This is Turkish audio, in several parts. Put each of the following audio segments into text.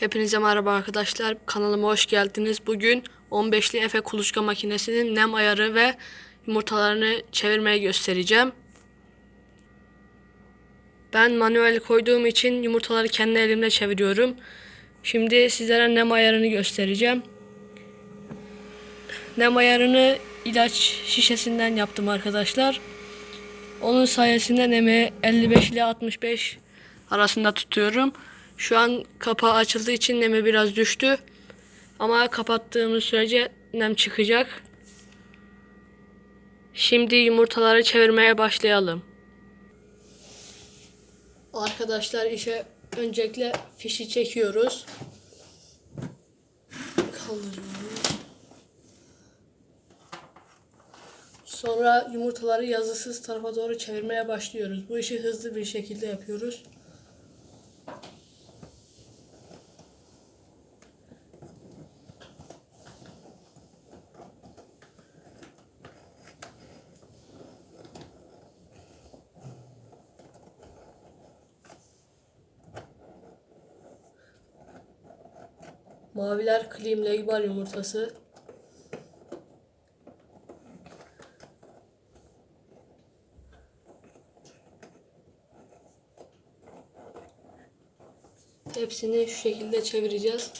Hepinize merhaba arkadaşlar. Kanalıma hoş geldiniz. Bugün 15'li Efe kuluçka makinesinin nem ayarı ve yumurtalarını çevirmeye göstereceğim. Ben manuel koyduğum için yumurtaları kendi elimle çeviriyorum. Şimdi sizlere nem ayarını göstereceğim. Nem ayarını ilaç şişesinden yaptım arkadaşlar. Onun sayesinde nemi 55 ile 65 arasında tutuyorum. Şu an kapağı açıldığı için nemi biraz düştü. Ama kapattığımız sürece nem çıkacak. Şimdi yumurtaları çevirmeye başlayalım. Arkadaşlar işe öncelikle fişi çekiyoruz. Kaldırıyoruz. Sonra yumurtaları yazısız tarafa doğru çevirmeye başlıyoruz. Bu işi hızlı bir şekilde yapıyoruz. Maviler Klim Legbar yumurtası. Hepsini şu şekilde çevireceğiz.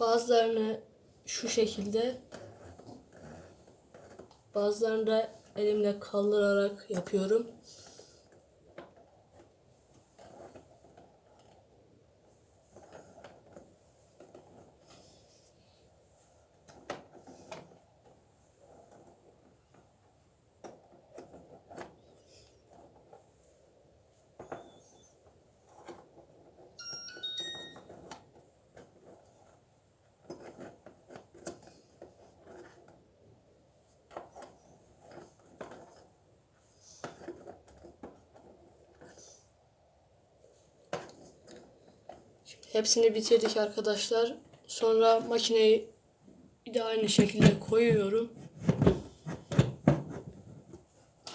Bazılarını şu şekilde bazılarını da elimle kaldırarak yapıyorum. Hepsini bitirdik arkadaşlar. Sonra makineyi de aynı şekilde koyuyorum.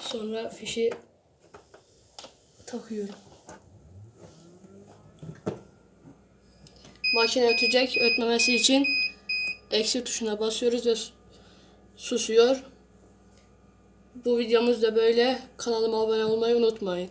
Sonra fişi takıyorum. Makine ötecek. Ötmemesi için eksi tuşuna basıyoruz ve susuyor. Bu videomuz da böyle. Kanalıma abone olmayı unutmayın.